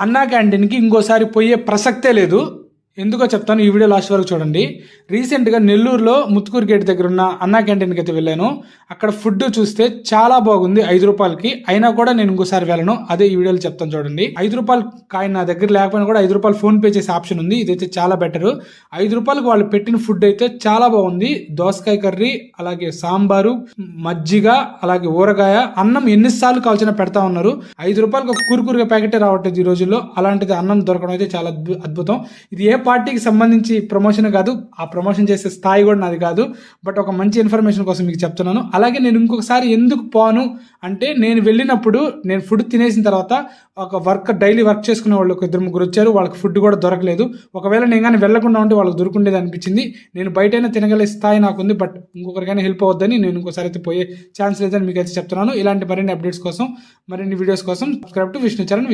అన్నా క్యాంటీన్కి ఇంకోసారి పోయే ప్రసక్తే లేదు. ఎందుకో చెప్తాను ఈ వీడియో లాస్ట్ వరకు చూడండి. రీసెంట్గా నెల్లూరులో ముత్తుకూరు గేట్ దగ్గర ఉన్న అన్నా క్యాంటీన్కి అయితే వెళ్ళాను. అక్కడ ఫుడ్ చూస్తే చాలా బాగుంది ఐదు రూపాయలకి. అయినా కూడా నేను ఇంకోసారి వెళ్ళను అదే ఈ వీడియోలో చెప్తాను చూడండి. ఐదు రూపాయలు కాయిన్ నా దగ్గర లేకపోయినా కూడా ఐదు రూపాయలు ఫోన్ పే చేసే ఆప్షన్ ఉంది ఇదైతే చాలా బెటర్. ఐదు రూపాయలకు వాళ్ళు పెట్టిన ఫుడ్ అయితే చాలా బాగుంది. దోసకాయ కర్రీ అలాగే సాంబారు మజ్జిగ అలాగే ఊరగాయ అన్నం ఎన్నిసార్లు కాల్చిన పెడతా ఉన్నారు. ఐదు రూపాయలకు ఒక కురుకురుగా ప్యాకెటే రావట్లేదు ఈ రోజుల్లో. అలాంటిది అన్నం దొరకడం అయితే చాలా అద్భు- అద్భుతం. ఇది ఏ పార్టీకి సంబంధించి ప్రమోషన్ కాదు ఆ ప్రమోషన్ చేసే స్థాయి కూడా నాది కాదు బట్ ఒక మంచి ఇన్ఫర్మేషన్ కోసం మీకు చెప్తున్నాను. అలాగే నేను ఇంకొకసారి ఎందుకు పోను అంటే నేను వెళ్ళినప్పుడు నేను ఫుడ్ తినేసిన తర్వాత ఒక వర్క్ డైలీ వర్క్ చేసుకునే వాళ్ళు ఒక ఇద్దరు ముగ్గురు వచ్చారు వాళ్ళకి ఫుడ్ కూడా దొరకలేదు. ఒకవేళ నేను కానీ వెళ్ళకుండా ఉంటే వాళ్ళకి దొరుకుండేది అనిపించింది. నేను బయటైనా తినగలే స్థాయి నాకు ఉంది బట్ ఇంకొకరికైనా హెల్ప్ అవుద్దని నేను ఇంకోసారి అయితే పోయే ఛాన్స్ లేదని మీకు అయితే చెప్తున్నాను. ఇలాంటి మరిన్ని అప్డేట్స్ కోసం మరిన్ని వీడియోస్ కోసం సబ్స్క్రైబ్ టు విష్ణు చరణ్